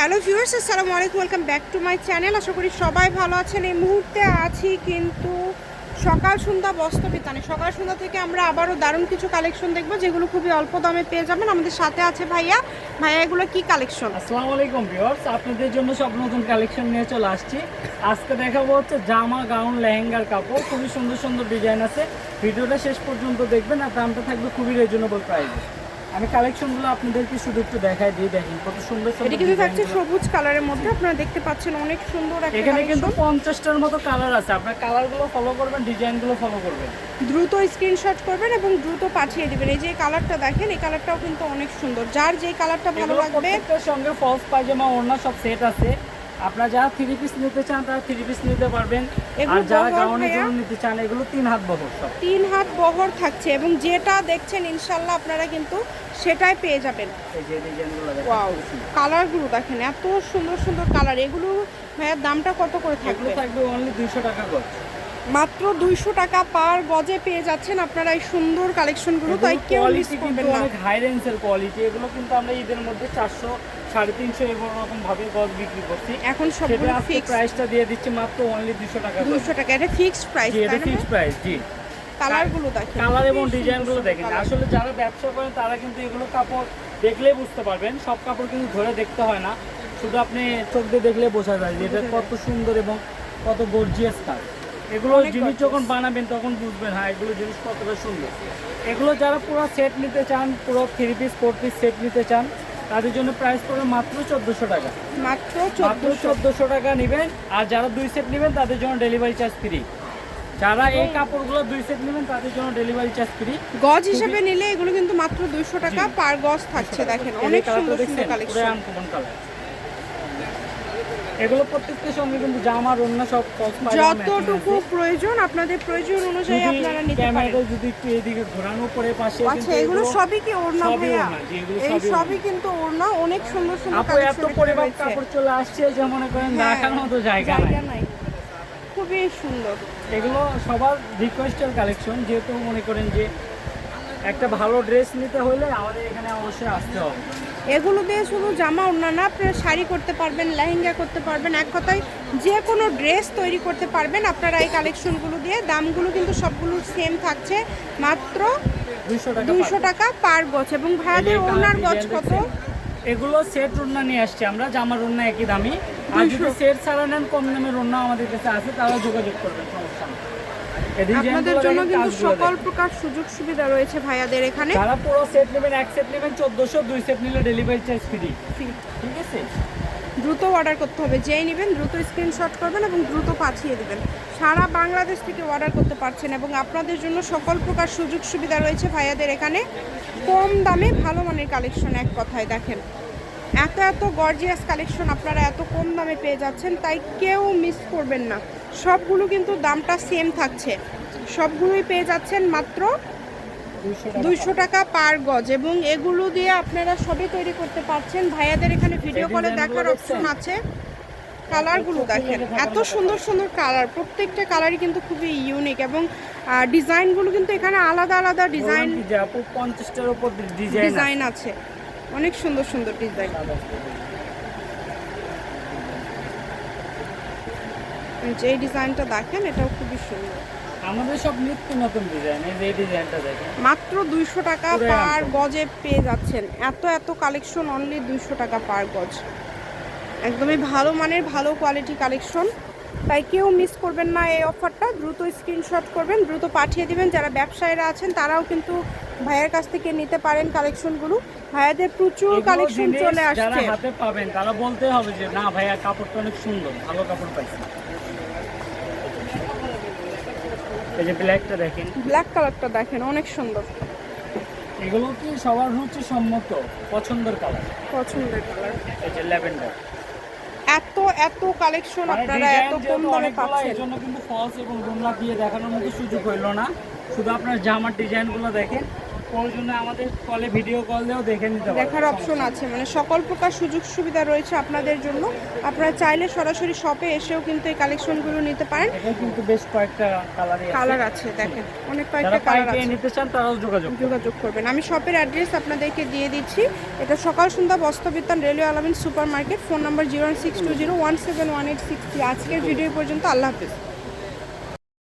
Hello viewers, আসসালামু আলাইকুম, welcome back to my channel. আশা করি সবাই ভালো আছেন। এই মুহূর্তে আছি কিন্তু সকাল সন্ধ্যা বস্ত্রবিতানে সকাল সন্ধ্যা থেকে আমরা আবারও দারুণ কিছু কালেকশন দেখব, যেগুলো খুবই অল্প দামে পেয়ে যাবেন। আমাদের সাথে আছে ভাইয়া। ভাইয়া, এগুলো কি কালেকশন? আসসালামু আলাইকুম ভিউয়ার্স, আপনাদের জন্য সব নতুন কালেকশন নিয়ে চলে আসছি। আজকে দেখাবো হচ্ছে জামা, গাউন, লেহেঙ্গার কাপড়। খুবই সুন্দর সুন্দর ডিজাইন আছে। ভিডিওটা শেষ পর্যন্ত দেখবেন, আর দামটা থাকবে খুবই রিজনেবল প্রাইসে আমি কালেকশনগুলো আপনাদেরকে শুধু একটু দেখাই দিই দেখেন কত সুন্দর এটা কিন্তু থাকছে সবুজ কালারের মধ্যে আপনারা দেখতে পাচ্ছেন অনেক সুন্দর একটা এখানে কিন্তু কালেকশন পঞ্চাশটার মতো কালার আছে। আপনার কালারগুলো ফলো করবেন ডিজাইনগুলো ফলো করবেন। দ্রুত স্ক্রিনশট করবেন এবং দ্রুত পাঠিয়ে দিবেন। এই যে কালারটা দেখেন এই কালারটাও কিন্তু অনেক সুন্দর। যার যেই কালারটা ভালো লাগবে প্রত্যেকটার সঙ্গে ফলস পায়জামা ওড়না সব সেট আছে। আপনারা যারা থ্রি পিস নিতে চান তারা থ্রি পিস নিতে পারবেন। আর যারা গাউনের জন্য নিতে চান এগুলো তিন হাত বহর সব। তিন হাত বহর থাকছে এবং যেটা দেখছেন ইনশাল্লাহ আপনারা কিন্তু সেটাই পেয়ে যাবেন। ওয়াও কালারগুলো দেখেন এত সুন্দর সুন্দর কালার এগুলো ভাইয়ার দামটা কত করে থাকবে? থাকবে অনলি দুইশো টাকা গজ। মাত্র দুইশো টাকা পার গজে পেয়ে যাচ্ছেন আপনারা এই সুন্দর কালেকশনগুলো তাই কেউ মিস করবেন না। হাই রেঞ্জের কোয়ালিটি এগুলো কিন্তু আমরা ঈদের মধ্যে চারশো সাড়ে তিনশো এরকম রকম ভাবে গজ বিক্রি করছি। এখন সবগুলো ফিক্স প্রাইসটা দিয়ে দিচ্ছি মাত্র অনলি দুশো টাকা দুশো টাকা এটা ফিক্সড প্রাইস এটা ফিক্স প্রাইস জি। কালারগুলো দেখেন কালার এবং ডিজাইনগুলো দেখেন। আসলে যারা ব্যবসা করেন তারা কিন্তু এগুলো কাপড় দেখলেই বুঝতে পারবেন। সব কাপড় কিন্তু ধরে দেখতে হয় না। শুধু আপনি চোখ দিয়ে দেখলে বোঝা যায় যে এটা কত সুন্দর এবং কত গর্জিয়াস কাজ এগুলো জিনিস যখন বানাবেন তখন বুঝবেন হ্যাঁ এগুলো জিনিস কতটা সুন্দর। এগুলো যারা পুরো সেট নিতে চান পুরো three piece four piece set নিতে চান তাদের জন্য প্রাইস পড়বে মাত্র চোদ্দোশো টাকা। মাত্র মাত্র চোদ্দশো। টাকা নেবেন আর যারা দুই সেট নেবেন তাদের জন্য ডেলিভারি চার্জ ফ্রি যারা এই কাপড়গুলো দুই সেট নেবেন তাদের জন্য ডেলিভারি চার্জ ফ্রি গজ হিসেবে নিলে এগুলো কিন্তু মাত্র দুইশো টাকা পার গজ থাকছে দেখেন অনেক সুন্দর সুন্দর কালেকশন এগুলো প্রত্যেকটার সঙ্গে কিন্তু জামার অন্য সব যতটুকু প্রয়োজন আপনাদের প্রয়োজন অনুযায়ী আপনারা নিতে পারেন। যদি একটু এদিকে ঘোরানো পরে পাশে আচ্ছা এগুলো সবই কি ওড়না ভাইয়া? এই সবই কিন্তু ওড়না অনেক সুন্দর সুন্দর আপু এত পরিমাণ কাপড় চলে আসছে যে মনে করেন হ্যাঁ, রাখার মতো জায়গা নাই জায়গা নাই। খুবই সুন্দর। এগুলো সবার রিকোয়েস্টের কালেকশন যেহেতু মনে করেন যে একটা ভালো ড্রেস নিতে হলে আমাদের এখানে অবশ্যই আসতে হবে। এগুলো দিয়ে শুধু জামা ওড়না না আপনারা শাড়ি করতে পারবেন লেহেঙ্গা করতে পারবেন। এক কথায় যে কোনো ড্রেস তৈরি করতে পারবেন আপনারা এই কালেকশনগুলো দিয়ে। দামগুলো কিন্তু সবগুলো সেম থাকছে মাত্র দুইশো টাকা পার গজ। এবং ভাইয়াদের ওড়নার গজ কত? এগুলো সেট ওড়না নিয়ে আসছি আমরা জামার ওড়না একই দামি। আর যদি সেট ছাড়া নেন কম দামের ওড়না আমাদের কাছে আছে তারা যোগাযোগ করবেন সমস্যা আপনাদের জন্য কিন্তু সকল প্রকার সুযোগ সুবিধা রয়েছে ভাইয়াদের এখানে। যারা পুরো সেট নেবেন এক সেট নেবেন চোদ্দোশো দুই সেট নিলে ডেলিভারি চার্জ ফ্রি ঠিক আছে? দ্রুত অর্ডার করতে হবে যেই নেবেন দ্রুত স্ক্রিনশট করবেন এবং দ্রুত পাঠিয়ে দেবেন। সারা বাংলাদেশ থেকে অর্ডার করতে পারছেন এবং আপনাদের জন্য সকল প্রকার সুযোগ সুবিধা রয়েছে ভাইয়াদের এখানে। কম দামে ভালো মানের কালেকশন এক কথায় দেখেন। এত এত গর্জিয়াস কালেকশন আপনারা এত কম দামে পেয়ে যাচ্ছেন তাই কেউ মিস করবেন না। সবগুলো কিন্তু দামটা সেম থাকছে। সবগুলোই পেয়ে যাচ্ছেন মাত্র দুইশো টাকা পার গজ এবং এগুলো দিয়ে আপনারা সবই তৈরি করতে পারছেন। ভাইয়াদের এখানে ভিডিও কলে দেখার অপশন আছে। কালারগুলো দেখেন এত সুন্দর সুন্দর কালার প্রত্যেকটা কালারই কিন্তু খুবই ইউনিক এবং ডিজাইনগুলো কিন্তু এখানে আলাদা আলাদা ডিজাইন ডিজাইন আছে। অনেক সুন্দর সুন্দর ডিজাইন। যে ডিজাইনটা দেখেন এটাও খুবই সুন্দর। আমাদের সব নিত্য নতুন ডিজাইন এই যে ডিজাইনটা দেখেন। মাত্র দুইশো টাকা পার গজে পেয়ে যাচ্ছেন। এত এত কালেকশন অনলি দুইশো টাকা পার গজ। একদমই ভালো মানের ভালো কোয়ালিটি কালেকশন তাই কেউ মিস করবেন না এই অফারটা দ্রুত স্ক্রিনশট করবেন দ্রুত পাঠিয়ে দিবেন। যারা ব্যবসায়ীরা আছেন তারাও কিন্তু ভাইয়ের কাছ থেকে নিতে পারেন কালেকশনগুলো ভাইয়াদের প্রচুর কালেকশন চলে আসছে। হাতে পাবেন তারা বলতে হবে যে না ভাইয়া কাপড়টা অনেক সুন্দর ভালো কাপড় পাইছি। এই যে ব্ল্যাকটা দেখেন। ব্ল্যাক কালারটা দেখেন অনেক সুন্দর। এগুলো কি সবার হচ্ছে সম্মত? পছন্দের কালার পছন্দের কালার এই যে ল্যাভেন্ডার এত এত কালেকশন মানে আপনারা এত কম দামে পাচ্ছেন। এই জন্য কিন্তু ফলস এবং গোমলা দিয়ে দেখানোর মতো সুযোগ হইল না। শুধু আপনার জামার ডিজাইনগুলো দেখেন প্রয়োজনে আমাদের কলে ভিডিও কল দিয়েও দেখে নিতে দেখার অপশন আছে। মানে সকল প্রকার সুযোগ সুবিধা রয়েছে আপনাদের জন্য। আপনারা চাইলে সরাসরি শপে এসেও কিন্তু এই কালেকশনগুলো নিতে পারেন। কিন্তু বেশ কয়েকটা কালারে কালার আছে দেখেন। অনেক কয়েকটা কালার আছে। নিতে চান তারাও যোগাযোগ যোগাযোগ করবেন। আমি শপের অ্যাড্রেস আপনাদেরকে দিয়ে দিচ্ছি। এটা Sakal Sandhya Bastrabitan railway Alamin super market phone number zero six two zero one seven one eight six আজকের ভিডিও পর্যন্ত। আল্লাহ হাফিজ।